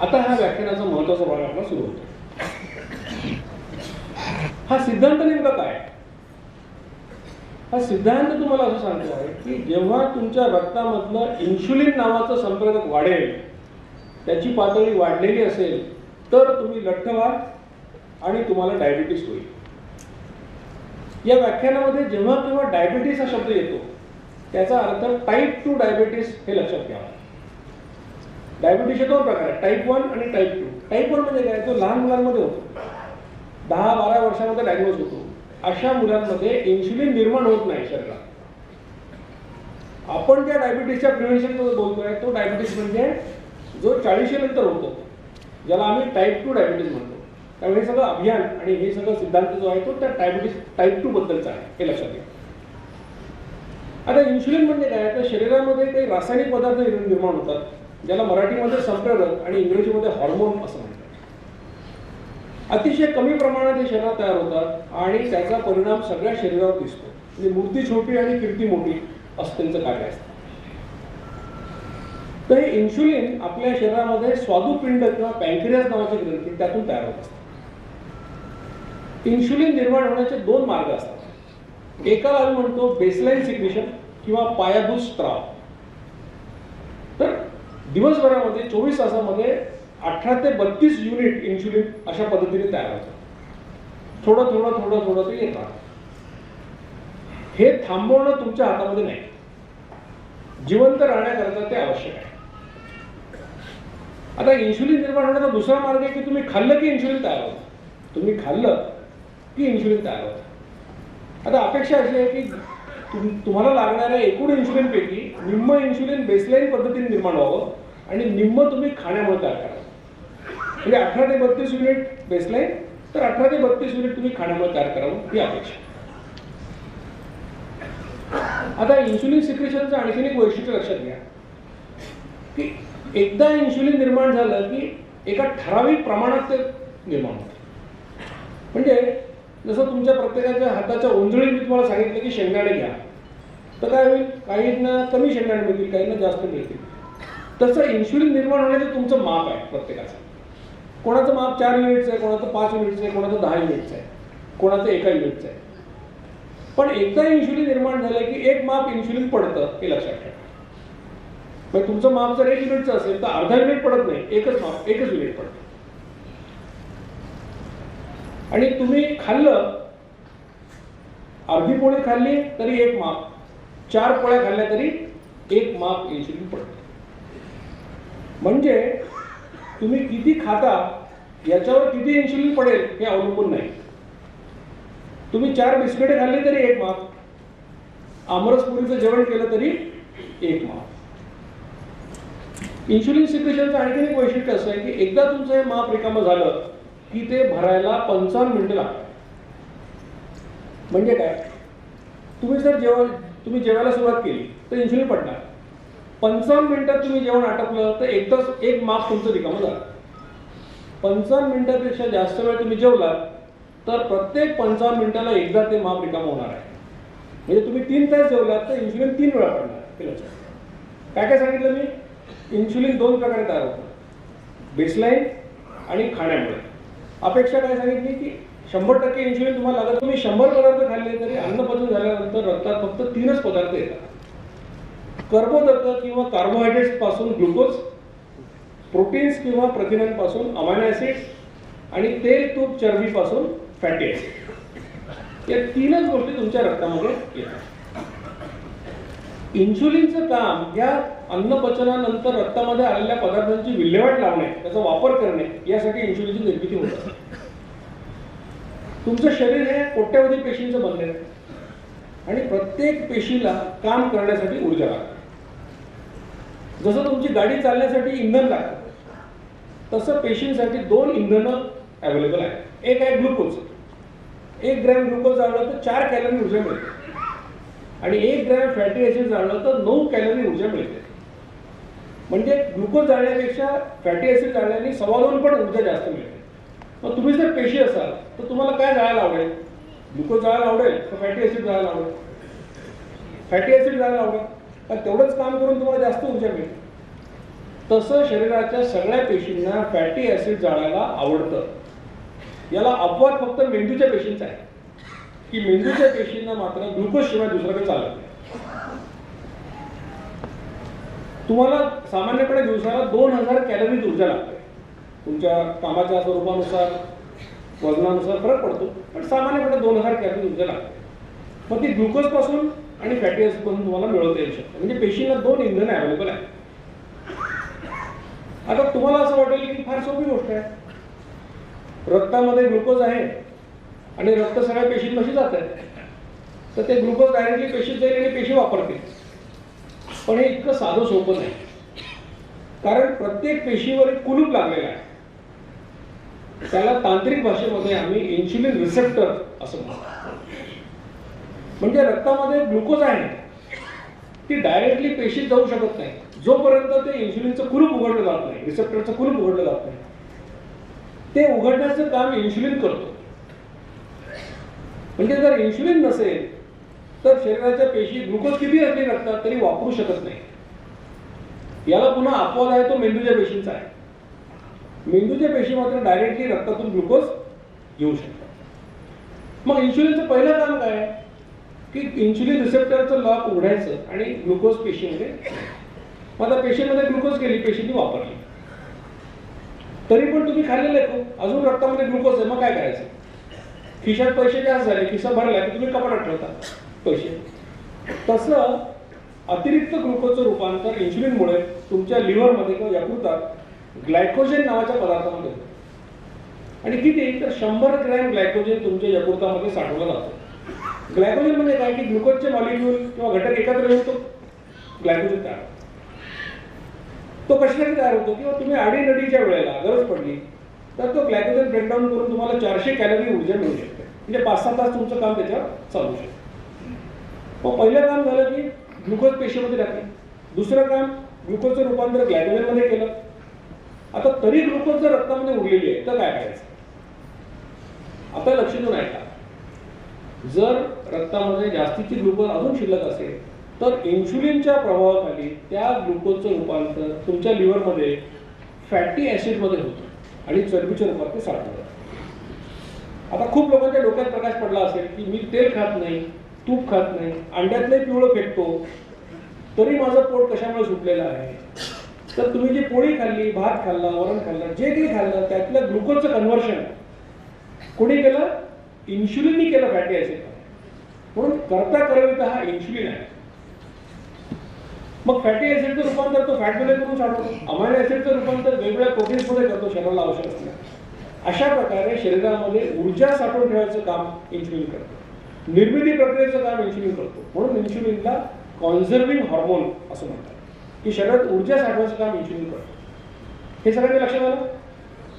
आता हा व्याख्यानाचा महत्त्वाचा भाग आपला सुरू होतो. हा सिद्धांत नेमका काय? हा सिद्धांत तुम्हाला असं सांगतो आहे की जेव्हा तुमच्या रक्तामधलं इन्शुलिन नावाचं संप्रेरक वाढेल त्याची पातळी वाढलेली असेल तर तुम्ही लठ्ठ व्हाल आणि तुम्हाला डायबिटीस होईल. या व्याख्यानामध्ये जेव्हा केव्हा डायबिटीस हा शब्द येतो त्याचा अर्थ टाईप टू डायबिटीस हे लक्षात घ्यावा डायबिटीसचे दोन प्रकार आहेत. टाईप वन आणि टाईप टू टाईप वन म्हणजे काय? तो लहान मुलांमध्ये होतो. दहा बारा वर्षामध्ये डायग्नोज होतो. अशा मुलांमध्ये इन्शुलिन निर्माण होत नाही शरीरात. आपण ज्या डायबिटीसच्या प्रिव्हेन्शन बोलतोय. तो डायबिटीस म्हणजे जो चाळीशी नंतर होतो ज्याला आम्ही टाईप टू डायबिटीस म्हणतो. त्यामुळे हे सगळं अभियान आणि हे सगळं सिद्धांत जो आहे तो त्या डायबिटीस टाईप टू बद्दलचा आहे. हे लक्षात घ्या. आता इन्शुलिन म्हणजे काय? तर शरीरामध्ये काही रासायनिक पदार्थ निर्माण होतात. ज्याला मराठीमध्ये संप्रेरक आणि इंग्रजीमध्ये हॉर्मोन असं म्हणतात. अतिशय कमी प्रमाणात हे शरीरात तयार होतात आणि त्याचा परिणाम सगळ्या शरीरावर दिसतो. म्हणजे मूर्ती छोटी आणि कीर्ती मोठी असं त्यांचं कार्य असतं. तर हे इन्शुलिन आपल्या शरीरामध्ये स्वादुपिंड किंवा पॅन्क्रियास नावाची ग्रंथी त्यातून तयार होत असतात इन्शुलिन निर्माण होण्याचे दोन मार्ग असतात. एकाला आम्ही म्हणतो बेसलाईन सिग्नेशन किंवा पायाभूत स्त्राव दिवसभरामध्ये चोवीस तासामध्ये अठरा ते बत्तीस युनिट इन्शुलिन अशा पद्धतीने तयार होतं. थोडं थोडं थोडं थोडं ते येतात हे थांबवणं तुमच्या हातामध्ये नाही. जिवंत राहण्याकरता ते आवश्यक आहे. आता इन्शुलिन निर्माण होण्याचा दुसरा मार्ग आहे की तुम्ही खाल्लं की इन्शुलिन तयार होतं. तुम्ही खाल्लं की इन्शुलिन तयार होतं. आता अपेक्षा अशी आहे की तुम तुम्हाला लागणाऱ्या एकूण इन्शुलिनपैकी निम्म इन्शुलिन बेसलाईन पद्धतीने निर्माण व्हावं आणि निम्म तुम्ही खाण्यामुळे तयार करावं म्हणजे अठरा ते बत्तीस युनिट बेसलाईन तर अठरा ते बत्तीस युनिट तुम्ही खाण्यामुळे तयार करावं ही अपेक्षा आता इन्शुलिन सिक्रेशनचं आणखीन एक वैशिष्ट्य लक्षात घ्या. की एकदा इन्शुलिन निर्माण झालं की एका ठराविक प्रमाणात ते निर्माण होतं. म्हणजे जसं तुमच्या प्रत्येकाच्या हाताच्या ओंजळी मी तुम्हाला सांगितलं की शेंगदाणे घ्या. तर काय होईल? काहींना कमी शेंगदाणे मिळतील काहींना जास्त मिळतील. तसं इन्शुलिन निर्माण होण्याचं तुमचं माप आहे प्रत्येकाचं. कोणाचं माप चार युनिटचं आहे कोणाचं पाच युनिटचं आहे कोणाचं दहा युनिटचं आहे कोणाचं एका युनिटचं आहे. पण एकदा इन्शुलिन निर्माण झालं की एक माप इन्शुलिन पडतं हे लक्षात ठेवा. मग तुमचं माप जर एक युनिटचं असेल तर अर्धा युनिट पडत नाही एकच माप एकच युनिट पडतं. आणि तुम्ही खाल्लं अर्धी पोळी खाल्ली तरी एक माप. चार पोळ्या खाल्ल्या तरी एक माप इन्सुलिन पडत. म्हणजे तुम्ही किती खाता याच्यावर किती इन्सुलिन पडेल हे अवलंबून नाही. तुम्ही चार बिस्किटे खाल्ली तरी एक माप. आमरसपुरीचं जेवण केलं तरी एक माप. इन्शुलिन सिक्रेशनचं आणखी एक वैशिष्ट्य असं आहे की एकदा तुमचं हे माप रिकामं झालं की ते भरायला पंचावन्न मिनिटं लागतात. म्हणजे काय? तुम्ही जर जेवण तुम्ही जेवायला सुरुवात केली तर इन्शुलिन पडणार. पंचावन्न मिनिटात तुम्ही जेवण आटपलं तर एकदाच एक माप तुमचं रिकामं झालं. पंचावन्न मिनिटापेक्षा जास्त वेळ तुम्ही जेवलात तर प्रत्येक पंचावन्न मिनिटाला एकदा ते माप रिकामं होणार आहे. म्हणजे तुम्ही तीन तास जेवलात तर इन्शुलिन तीन वेळा पडणार हे काय काय सांगितलं मी? इन्शुलिन दोन प्रकारे तयार होतं. बेसलाईन आणि खाण्यामुळे. अपेक्षा काय सांगितली की शंभर टक्के इन्शुलिन तुम्हाला लागत तुम्ही शंभर पदार्थ खाल्ले तरी अन्नपचन झाल्यानंतर रक्तात फक्त तीनच पदार्थ येतात. कर्बोदक किंवा कार्बोहायड्रेट्सपासून ग्लुकोज प्रोटीन्स किंवा प्रथिनांपासून अमायनो ॲसिड्स आणि तेल तूप चरबीपासून फॅटी ऍसिड या तीनच गोष्टी तुमच्या रक्तामध्ये येतात. इन्सुलिनचं काम या अन्नपचनानंतर रक्तामध्ये आलेल्या पदार्थांची विल्हेवाट लावणे त्याचा वापर करणे यासाठी इन्सुलिनची निर्मिती होते तुमचं शरीर हे कोट्यावधी पेशींचं बनलेलं आहे. आणि प्रत्येक पेशीला काम करण्यासाठी ऊर्जा लागते. जसं तुमची गाडी चालण्यासाठी इंधन लागतं तसं पेशींसाठी दोन इंधनं अवेलेबल आहेत. एक आहे ग्लुकोज. एक ग्रॅम ग्लुकोज जाळलं तर चार कॅलरी ऊर्जा मिळते. आणि एक ग्रॅम फॅटी ॲसिड जाळलं तर नऊ कॅलरी ऊर्जा मिळते. म्हणजे ग्लुकोज जाळण्यापेक्षा फॅटी ॲसिड जाळण्याने सव्वा दोन पण ऊर्जा जास्त मिळते. मग तुम्ही जर पेशी असाल तर तुम्हाला काय जाळायला आवडेल ग्लुकोज जाळायला आवडेल तर फॅटी ॲसिड जाळायला आवडेल फॅटी ॲसिड जाळायला आवडेल कारण तेवढंच काम करून तुम्हाला जास्त ऊर्जा मिळते तसं शरीराच्या सगळ्या पेशींना फॅटी ॲसिड जाळायला आवडतं. याला अपवाद फक्त मेंदूच्या पेशींचा आहे. की मेंदूच्या पेशींना मात्र ग्लुकोज शिवाय दुसरं काही चालत नाही. तुम्हाला सामान्यपणे दिवसाला दोन हजार कॅलरीज ऊर्जा लागते. तुमच्या कामाच्या स्वरूपानुसार वजनानुसार फरक पडतो पण सामान्यपणे दोन हजार कॅलरीज ऊर्जा लागते. मग ती ग्लुकोजपासून आणि फॅटी पासून तुम्हाला मिळवता येऊ शकते. म्हणजे पेशींना दोन इंधन अवेलेबल आहे आता तुम्हाला असं वाटेल की फार सोपी गोष्ट आहे. रक्तामध्ये ग्लुकोज आहे आणि रक्त सगळ्या पेशींपाशी जात आहे. तर ते ग्लुकोज डायरेक्टली पेशीत जाईल आणि पेशी वापरतील. पण हे इतकं साधं सोपं नाही. कारण प्रत्येक पेशीवर एक कुलूप लागलेला आहे. त्याला तांत्रिक भाषेमध्ये आम्ही इन्सुलिन रिसेप्टर असं म्हणतो. म्हणजे रक्तामध्ये ग्लुकोज आहे. ती डायरेक्टली पेशीत जाऊ शकत नाही. जोपर्यंत ते इन्सुलिनचं कुलूप उघडलं जात नाही रिसेप्टरचं कुलूप उघडलं जात नाही. ते उघडण्याचं काम इन्सुलिन करतो. म्हणजे जर इन्सुलिन नसेल तर शरीराच्या पेशी ग्लुकोज किती असली रक्तात तरी वापरू शकत नाही. याला पुन्हा अपवाद आहे तो मेंदूच्या पेशींचा आहे. मेंदूच्या पेशी मात्र डायरेक्टली रक्तातून ग्लुकोज घेऊ शकतात. मग इन्सुलिनचं पहिलं काम काय आहे? की इन्सुलिन रिसेप्टरचं लॉक उघडायचं आणि ग्लुकोज पेशीमध्ये मग आता पेशीमध्ये ग्लुकोज गेली पेशींनी वापरली. तरी पण तुम्ही खाल्लेलं आहे अजून रक्तामध्ये ग्लुकोज आहे मग काय करायचं? खिशात पैसे जास्त झाले खिसा भरला की तुम्ही कपाटात ठेवता. पैसे. तसं अतिरिक्त ग्लुकोजचं रूपांतर इन्सुलिनमुळे तुमच्या लिव्हरमध्ये किंवा यकृतात ग्लायकोजेन नावाच्या पदार्थामध्ये होतं. आणि किती? तर शंभर ग्रॅम ग्लायकोजेन तुमच्या यकृतामध्ये साठवलं जातं. ग्लायकोजेन म्हणजे काय? की ग्लुकोजचे मॉलिक्युल किंवा घटक एकत्र येऊन तो ग्लायकोजेन तयार तो कशासाठी तयार होतो? किंवा तुम्ही आडीनडीच्या वेळेला गरज पडली तर तो ग्लायकोजेन ब्रेकडाऊन करून तुम्हाला चारशे कॅलरी ऊर्जा मिळू शकते. म्हणजे पाच सहा तास तुमचं काम त्याच्यावर चालू शकतं. मग पहिलं काम झालं की ग्लुकोज पेशीमध्ये टाकली दुसरं काम ग्लुकोजचं रूपांतर ग्लायकोजेनमध्ये केलं. आता तरी ग्लुकोज जर रक्तामध्ये उरलेली आहे तर काय करायचं? आता लक्ष देऊन ऐका. जर रक्तामध्ये जास्तीची ग्लुकोज अजून शिल्लक असेल तर इन्शुलिनच्या प्रभावाखाली त्या ग्लुकोजचं रूपांतर तुमच्या लिव्हरमध्ये फॅटी ॲसिडमध्ये होतं. आणि चरबीच्या रूपात ते साठ आता खूप लोकांच्या डोक्यात प्रकाश पडला असेल की मी तेल खात नाही तूप खात नाही अंड्यातलं पिवळं फेकतो तरी माझं पोट कशामुळे सुटलेलं आहे? तर तुम्ही जी पोळी खाल्ली भात खाल्ला वरण खाल्लं जे काही खाल्लं त्यातलं ग्लुकोजचं कन्व्हर्शन कोणी केलं? इन्शुलिननी केलं फॅटी ॲसिड म्हणून करता करविता हा इन्शुलिन आहे. मग फॅटी ऍसिडचं रूपांतर तो फॅटमध्ये करून साठवतो. अमायनो ॲसिडचं रूपांतर वेगवेगळ्या प्रोटीन्समध्ये करतो शरीराला आवश्यक असल्या अशा प्रकारे शरीरामध्ये ऊर्जा साठवून ठेवायचं काम इन्शुलिन करतो. निर्मिती प्रक्रियेचं काम इन्शुलिन करतो. म्हणून इन्शुलिनला कॉन्झर्विंग हॉर्मोन असं म्हणतात. की शरीरात ऊर्जा साठवायचं काम इन्शुलिन करतो. हे सगळ्यांनी लक्षात आलं?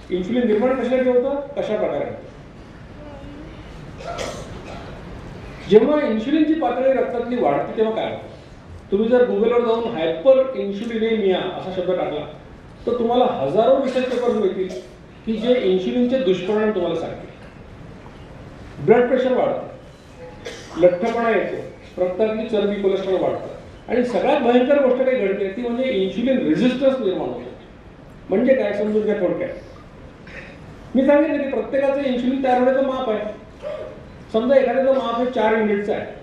इन्शुलिन निर्माण कशासाठी होतं? कशा प्रकारे होतं? जेव्हा इन्शुलिनची पातळी रक्तातली वाढते तेव्हा काय होतं? तुम्ही जर गुगलवर जाऊन हायपर इन्शुलिनेमिया असा शब्द टाकला तर तुम्हाला हजारो रिसर्च पेपर्स मिळतील की जे इन्शुलिनचे दुष्परिणाम तुम्हाला सांगतील. ब्लड प्रेशर वाढतं. लठ्ठपणा येतो. रक्तातली चरबी कोलेस्ट्रॉल वाढतं. आणि सगळ्यात भयंकर गोष्ट काही घडते ती म्हणजे इन्शुलिन रेझिस्टन्स निर्माण होतो. म्हणजे काय? समजून घ्या थोडक्यात. मी सांगितलं की प्रत्येकाचं इन्शुलिन तयार होण्याचं माप आहे. समजा एखाद्याचं माप हे चार युनिटचं आहे.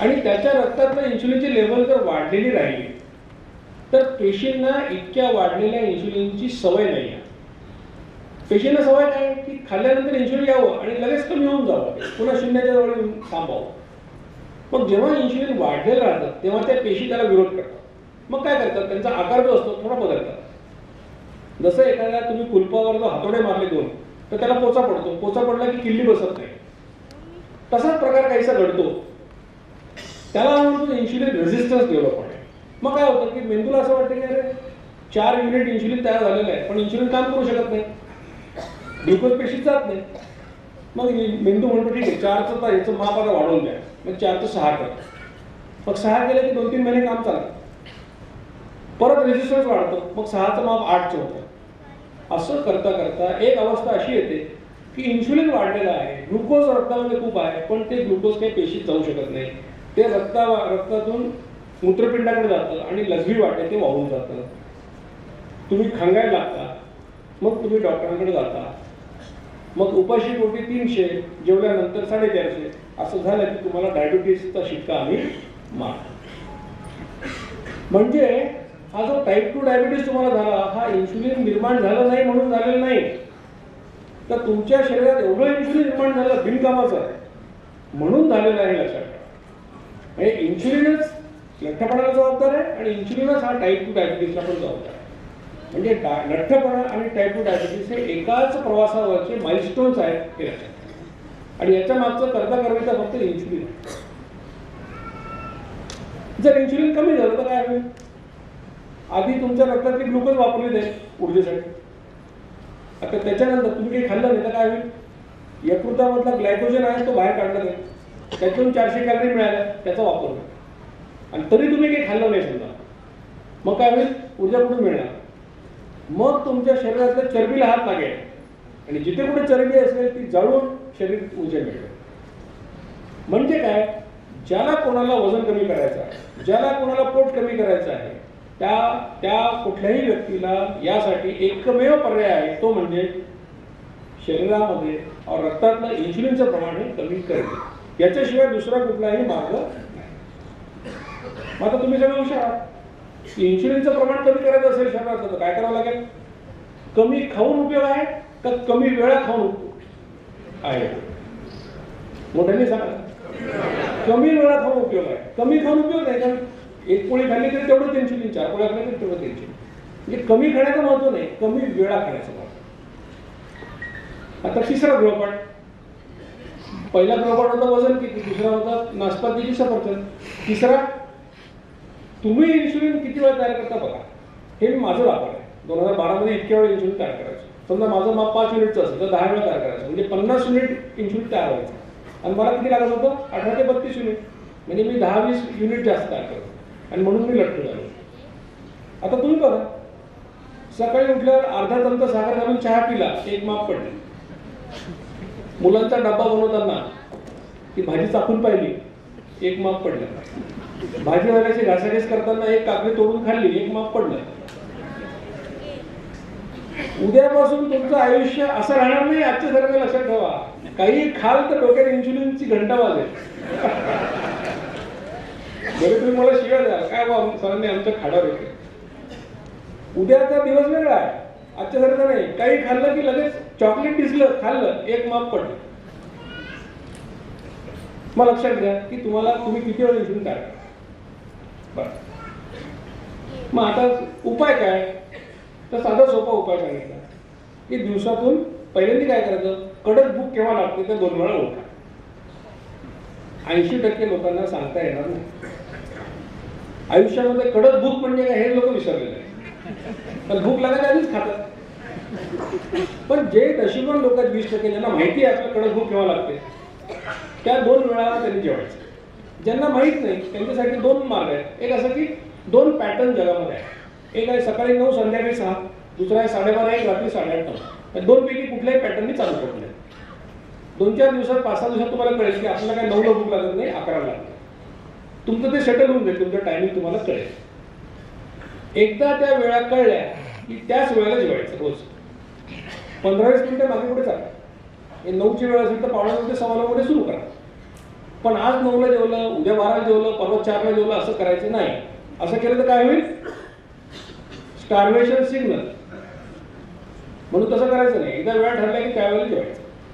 आणि त्याच्या रक्तातलं इन्सुलिनची लेवल जर वाढलेली राहिली तर पेशींना इतक्या वाढलेल्या इन्सुलिनची सवय नाही आहे. पेशींना सवय काय की खाल्ल्यानंतर इन्शुलिन यावं आणि लगेच कमी होऊन जावं. पुन्हा शून्याच्या जवळ थांबावं. मग जेव्हा इन्सुलिन वाढलेलं राहतं तेव्हा त्या पेशी त्याला विरोध करतात. मग काय करतात? त्यांचा आकार जो असतो थोडा बदलतात. जसं एखाद्या तुम्ही कुलपावर जो हातोडे मारले दोन तर त्याला पोचा पडतो. पोचा पडला की किल्ली बसत नाही. तसाच प्रकार काहीसा घडतो. त्याला म्हणतो इन्शुलिन रेझिस्टन्स डेव्हलप होणे मग काय होतं की मेंदूला असं वाटतं की अरे चार युनिट इन्शुलिन तयार झालेलं आहे पण इन्शुलिन काम करू शकत नाही. ग्लुकोज पेशीत जात नाही. मग मेंदू म्हणतो ठीक आहे चारचं तर याचं माप आता वाढवून द्या. मग चारचं सहा कर. मग सहा केलं की दोन तीन महिने काम चालतं. परत रेजिस्टन्स वाढतो. मग सहाचं माप आठचं होतं. असं करता करता एक अवस्था अशी येते की इन्शुलिन वाढलेलं आहे. ग्लुकोज रक्तामध्ये खूप आहे पण ते ग्लुकोज काही पेशीत जाऊ शकत नाही. ते रक्ता रक्तातून मूत्रपिंडाकडे जातं आणि लघवी वाटे ते वाहून जातं. तुम्ही खांगायला लागता मग तुम्ही डॉक्टरांकडे जाता. मग उपाशी पोटी तीनशे जेवल्यानंतर साडेचारशे असं झालं की तुम्हाला डायबिटीसचा शिक्का आम्ही मार म्हणजे हा जो टाईप टू डायबिटीस तुम्हाला झाला हा इन्सुलिन निर्माण झाला नाही म्हणून झालेला नाही. तर तुमच्या शरीरात एवढं इन्सुलिन निर्माण झालं बिनकामाचं आहे. म्हणून झालेलं आहे लक्षात म्हणजे इन्शुलिनच लठ्ठपणाला जबाबदार आहे आणि इन्शुलिनच हा टाईप टू डायबिटीसला पण जबाबदार आहे. म्हणजे डा लठ्ठपणा आणि टाईप टू डायबिटीस हे एकाच प्रवासावरचे माइलस्टोन्स आहेत हे लक्षात आणि याच्या मागचं करता करता फक्त इन्शुलिन जर इन्शुलिन कमी झालं तर काय होईल? आधी तुमच्या रक्तातली ग्लुकोज वापरली जाईल ऊर्जेसाठी. आता त्याच्यानंतर तुम्ही काही खाल्लं नाही तर काय होईल? यकृतामधला ग्लायकोजन आहे तो बाहेर काढला जाईल. त्यातून चारशे कॅलरी मिळाल्या त्याचा वापर होईल. आणि तरी तुम्ही काही खाल्लं नाही समजा. मग काय होईल? ऊर्जा कुठून मिळणार? मग तुमच्या शरीरातल्या चरबीला हात लागेल. आणि जिथे कुठे चरबी असेल ती जाळून शरीर ऊर्जा मिळेल. म्हणजे काय? ज्याला कोणाला वजन कमी करायचं आहे ज्याला कोणाला पोट कमी करायचं आहे त्या त्या कुठल्याही व्यक्तीला यासाठी एकमेव पर्याय आहे तो म्हणजे शरीरामध्ये और रक्तातलं इन्शुलिनचं प्रमाण हे कमी करणे. याच्याशिवाय दुसरा कुठलाही मार्ग नाही. मग आता तुम्ही सगळं हुशार इन्शुलिनचं प्रमाण कमी करायचं असेल शरीराचं तर काय करावं लागेल? कमी खाऊन उपयोग आहे का कमी वेळा खाऊन आहे? मोठ्यांनी सांगा. कमी वेळा खाऊन उपयोग आहे. कमी खाऊन उपयोग नाही कारण एक पोळी खाल्ली तरी तेवढं इन्शुलिन चार पोळ्या खाल्ली तरी तेवढं इन्शुलिन म्हणजे कमी खाण्याचं महत्त्व नाही कमी वेळा खाण्याचं महत्त्व. आता तिसरा गृहपाठ पहिला गृहपाठ होता वजन किती दुसरा होता नाशपातीची सफरचंद तिसरा? तुम्ही इन्सुलिन किती वेळा तयार करता बघा. हे मी माझं वापर आहे. दोन हजार बारामध्ये इतक्या वेळ इन्सुलिन तयार करायचं. समजा माझं माप पाच युनिटचं असेल तर दहा वेळा तयार करायचं. म्हणजे पन्नास युनिट इन्सुलिन तयार व्हायचं. आणि मला किती लागत होतं? अठरा ते बत्तीस युनिट. म्हणजे मी दहा वीस युनिट जास्त तयार करतो आणि म्हणून मी लठ्ठ झालो. आता तुम्ही बघा. सकाळी उठल्यावर अर्धा चमचा साखर घालून चहा पिला एक माप पडले. मुलांचा डब्बा बनवताना ती भाजी चाकून पाहिली एक माप पडलं. भाजीवाल्याची घासाघीस करताना एक काकडी तोडून खाल्ली एक माप पडलं. उद्यापासून तुमचं आयुष्य असं राहणार नाही आजच्या सारखं लक्षात ठेवा. काही खाल तर डोक्यात इन्शुलिनची घंटा वाजेल. बरे तुम्ही मला शिव्या द्या. काय बा सरांनी आमच्या खाडावर येते. उद्याचा दिवस वेगळा आहे. आजच्या सारखं नाही. काही खाल्लं की लगेच चॉकलेट दिसलं खाल्लं एक माप पडलं. मग लक्षात घ्या की तुम्हाला तुम्ही किती वेळ इन्शुलिन काय मग आता उपाय काय? तर साधा सोपा उपाय सांगितला. की दिवसातून पहिल्यांदा काय करायचं? कडक भूक केव्हा लागते तर दोन वेळा उठा. ऐंशी टक्के लोकांना सांगता येणार नाही. आयुष्यामध्ये कडक भूक म्हणजे काय हे लोक विसरलेले आहे पण भूक लागायच्या आधीच खातात. पण जे नशिबवान लोक आहेत वीस टक्के ज्यांना माहिती आहे आपल्या कडक भूक केव्हा लागते. त्या दोन वेळा त्यांनी जेवायचं. ज्यांना माहीत नाही त्यांच्यासाठी दोन मार्ग आहेत. एक असं की दोन पॅटर्न जगामध्ये आहे एक आहे सकाळी नऊ संध्याकाळी सहा. दुसरा आहे साडेबारा एक रात्री साडेआठ नऊ. या दोन पैकी कुठल्याही पॅटर्ननी चालू पडले दोन चार दिवसात पाच सहा दिवसात तुम्हाला कळेल की आपल्याला काय नऊला भूक लागत नाही अकराला लागते तुमचं ते सेटल होऊन जाईल तुमचं टायमिंग तुम्हाला कळेल. एकदा त्या वेळा कळल्या की त्याच वेळेला जेवायचं रोज. पंधरा वीस मिनिटं मागे पुढे चालतं हे नऊची वेळ असेल तर पावणे नऊ ते सव्वा नऊमध्ये सुरू करा. पण आज नऊला जेवलं उद्या बाराला जेवलं परवा चारला जेवलं असं करायचं नाही. असं केलं तर काय होईल? स्टार्वेशन सिग्नल म्हणून तसं करायचं नाही. एकदा वेळ ठरला की त्यावेळेला जेवायचं.